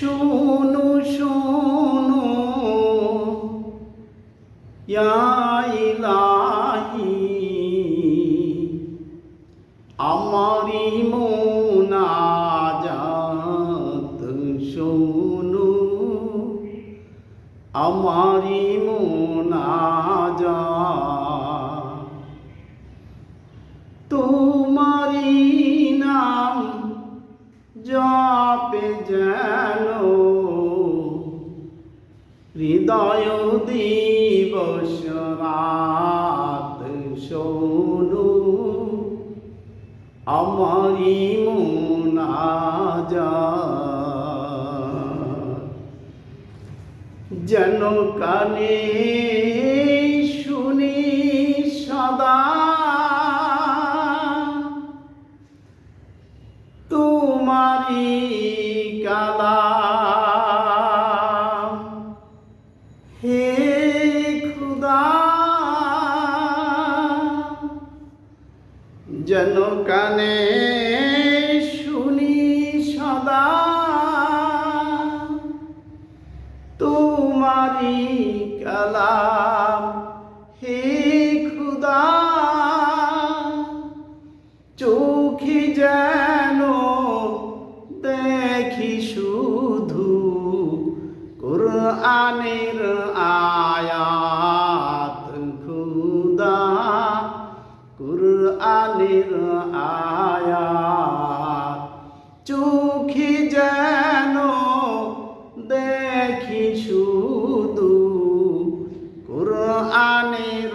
শোনো শোনো। ইলাহি। আমারি মোনাজাত শোনো। আমারি মোনাজাত। তোমারি জপে যেন হৃদয় দিবস রাত শোনো। আমারি মোনাজাত যেন কানে তোমারি কালাম। হে খুদা যেন কানে শুনি সদা তোমারি কালাম। হে খুদা চোখে যেন কোরআনের আয়াত খুদা কোরআনের আয়াত। চোখে যেন দেখি শুধু কোরআনের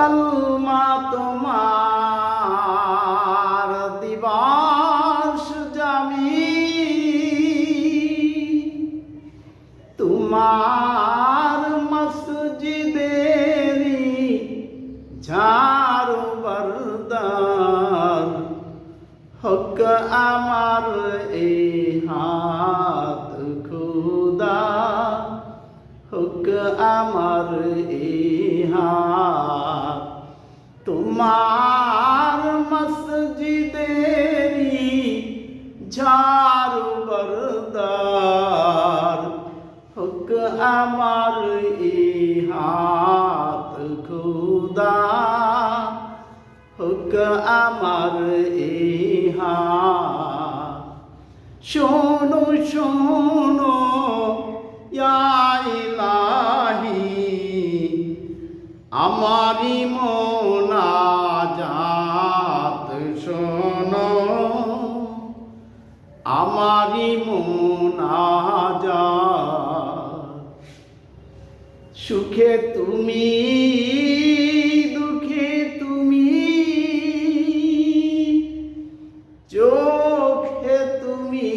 কলমা তোমার দিবাস জামি তোমার মসজিদেরি ঝাড়ু বরদার হক আমার এ হাত খুদা। হক আমার এ হাত তোমার মসজিদেরি ঝাড়ু বরদার হক আমার এ হাত খুদা হুক আমার ইহা শোনো শোনো ইলাহি আমারি মোনাজাত আমারি মোনাজাত সুখে তুমি দুঃখে তুমি চোখে তুমি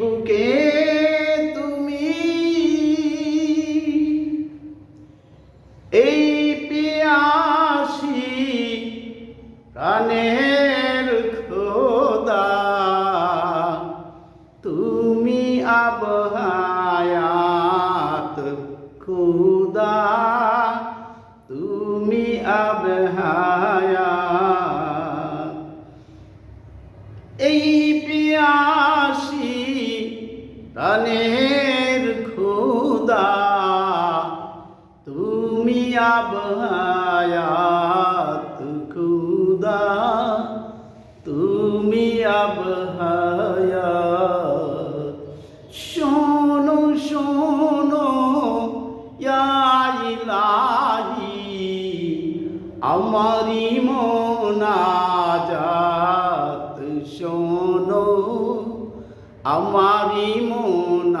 বুকে তুমি। এই পিয়াসি কানের তুমি আবহায়াত খুদা তুমি আবহায়াত। এই পিয়াসি প্রাণের খুদা তুমি আব আবহায়াত। আমারি মন